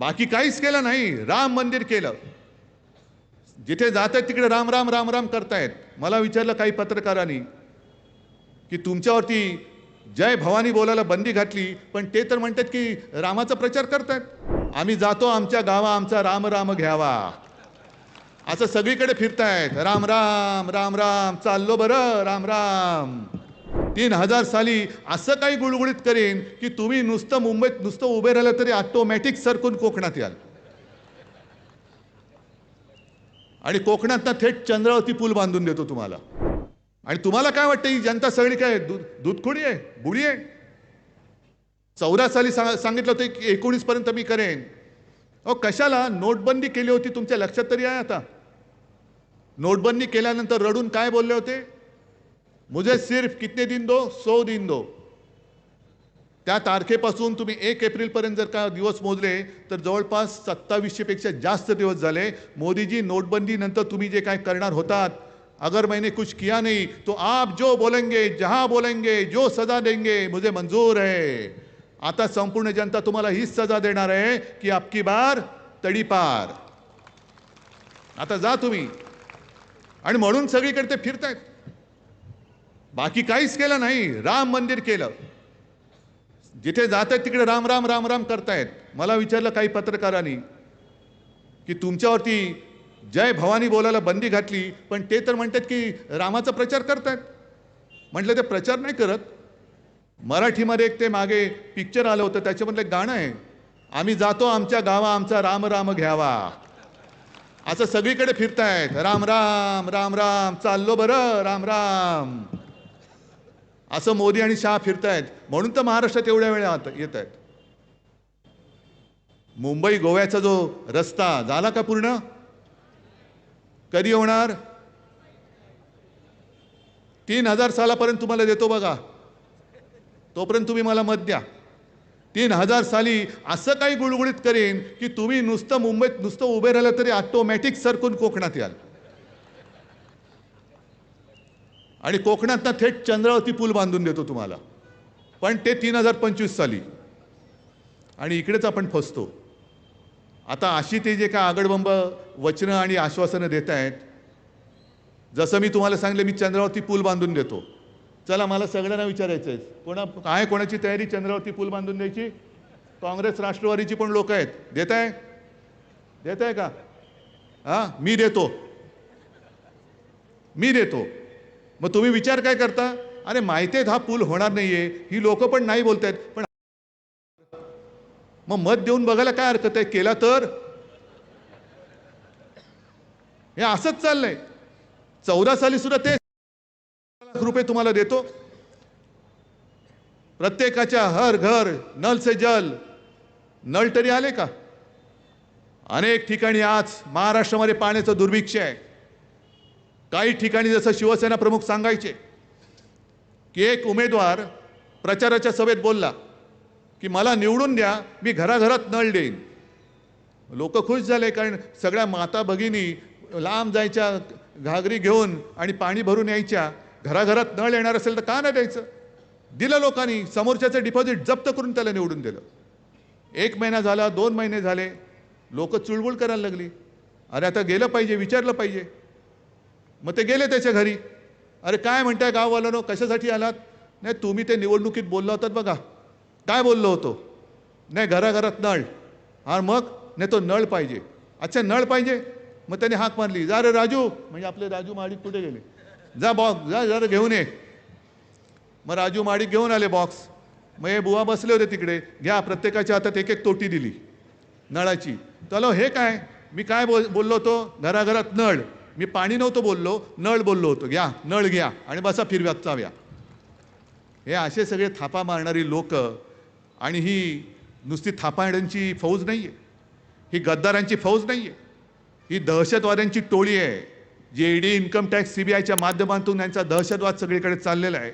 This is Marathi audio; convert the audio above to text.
बाकी काहीच केलं नाही. राम मंदिर केलं. जिथे जात आहेत तिकडे राम राम राम राम करतायत. मला विचारलं काही पत्रकारांनी की तुमच्यावरती जय भवानी बोलायला बंदी घातली पण ते तर म्हणतात की रामाचा प्रचार करतायत. आम्ही जातो आमच्या गावा आमचा राम राम घ्यावा. असं सगळीकडे फिरतायत. राम राम राम राम चाललो बरं राम राम. तीन हजार साली असं काही गुळगुळीत करेन की तुम्ही नुसतं मुंबईत नुसतं उभे राहिलं तरी ऑटोमॅटिक सरकून कोकणात याल. आणि कोकणात थेट चंद्रावरती पूल बांधून देतो तुम्हाला. आणि तुम्हाला काय वाटतं ही जनता सगळी काय दूध दूधखोडी आहे? बुडी आहे? चौदा साली सांग सांगितलं होतं की एकोणीस पर्यंत मी करेन. अहो कशाला? नोटबंदी केली होती तुमच्या लक्षात तरी आहे आता. नोटबंदी केल्यानंतर रडून काय बोलले होते? मुझे सिर्फ कितने दिन दो? सौ दिन दो। त्या तारखेपासून तुम्ही एक एप्रिलपर्यंत जर का दिवस मोजले तर जवळपास सत्तावीसशेपेक्षा जास्त दिवस झाले. मोदीजी नोटबंदीनंतर तुम्ही जे काय करणार होतात अगर मैंने कुछ किया नहीं तो आप जो बोलेंगे जहां बोलेंगे जो सजा देंगे मुझे मंजूर है। आता संपूर्ण जनता तुम्हाला हीच सजा देणार आहे की आपकी बार तडीपार आता जा तुम्ही. आणि म्हणून सगळीकडे ते फिरतायत. बाकी काहीच केलं नाही. राम मंदिर केलं. जिथे जात आहेत तिकडे राम राम राम राम करतायत. मला विचारलं काही पत्रकारांनी की तुमच्यावरती जय भवानी बोलायला बंदी घातली पण ते तर म्हणतात की रामाचा प्रचार करतायत. म्हटलं ते प्रचार नाही करत. मराठीमध्ये एक ते मागे पिक्चर आलं होतं त्याच्यामधलं एक गाणं आहे. आम्ही जातो आमच्या गावा आमचा राम राम घ्यावा. असं सगळीकडे फिरतायत. राम राम राम राम चाललो बरं राम राम. असं मोदी आणि शहा फिरतायत. म्हणून तर महाराष्ट्रात एवढ्या वेळा येत आहेत मुंबई गोव्याचा जो रस्ता झाला का पूर्ण? कधी होणार? तीन हजार सालापर्यंत तुम्हाला देतो बघा. तोपर्यंत तुम्ही मला मत द्या. तीन हजार साली असं काही गुळगुळीत करेन की तुम्ही नुसतं मुंबईत नुसतं उभे राहिलं तरी ऑटोमॅटिक सरकून कोकणात याल. आणि कोकणातनं थेट चंद्रावरती पूल बांधून देतो तुम्हाला. पण ते तीन हजार पंचवीस साली. आणि इकडेच आपण फसतो. आता अशी ते जे काय आगडबंब वचनं आणि आश्वासनं देत आहेत जसं मी तुम्हाला सांगले मी चंद्रावरती पूल बांधून देतो. चला मला सगळ्यांना विचारायचं आहे कोणा काय कोणाची तयारी चंद्रावरती पूल बांधून द्यायची? काँग्रेस राष्ट्रवादीची पण लोक आहेत. देत आहे देत आहे का? हां मी देतो. मी देतो. मग तुम्ही विचार काय करता? अरे माहिती आहेत हा पूल होणार नाहीये. ही लोक पण नाही बोलतायत. पण मग मत देऊन बघायला काय हरकत आहे? केला तर? हे असंच चाललंय. चौदा साली सुद्धा ते लाख रुपये तुम्हाला देतो. प्रत्येकाच्या हर घर नल से जल. नळ तरी आले का? अनेक ठिकाणी आज महाराष्ट्रामध्ये पाण्याचं दुर्भिक्ष आहे. काही ठिकाणी जसं शिवसेना प्रमुख सांगायचे की एक उमेदवार प्रचाराच्या सभेत बोलला की मला निवडून द्या मी घराघरात नळ देईन. लोक खुश झाले कारण सगळ्या माता भगिनी लांब जायच्या घागरी घेऊन आणि पाणी भरून यायच्या घराघरात नळ येणार असेल तर का नाही द्यायचं? दिलं लोकांनी समोरच्याचं डिपॉझिट जप्त करून त्याला निवडून दिलं. एक महिना झाला दोन महिने झाले लोक चुळबुळ करायला लागली. अरे आता गेलं पाहिजे विचारलं पाहिजे. मग ते गेले त्याच्या घरी. अरे काय म्हणताय गाववाल्यानो? कशासाठी आलात? नाही तुम्ही ते निवडणुकीत बोलला होतात बघा. काय बोललो होतो? नाही घराघरात नळ. हा मग? नाही तो नळ पाहिजे. अच्छा नळ पाहिजे? मग त्याने हाक मारली. जा रे राजू. म्हणजे आपले राजू माडिक कुठे गेले? जा बॉक्स जा जरा घेऊन ये. मग राजू माडिक घेऊन आले बॉक्स मग हे बुवा बसले होते तिकडे. घ्या प्रत्येकाच्या हातात एक एक तोटी दिली. नळाची. चलो हे काय? मी काय बोल बोललो होतो? घराघरात नळ. मी पाणी नव्हतं बोललो नळ बोललो होतो. घ्या नळ घ्या आणि बसा फिरव्यात चाव्या हे असे सगळे थापा मारणारी लोक आणि ही नुसती थापाड्यांची फौज नाही आहे ही गद्दारांची फौज नाही आहे ही दहशतवाद्यांची टोळी आहे. जे ईडी इन्कम टॅक्स सीबीआयच्या माध्यमातून यांचा दहशतवाद सगळीकडे चाललेला आहे.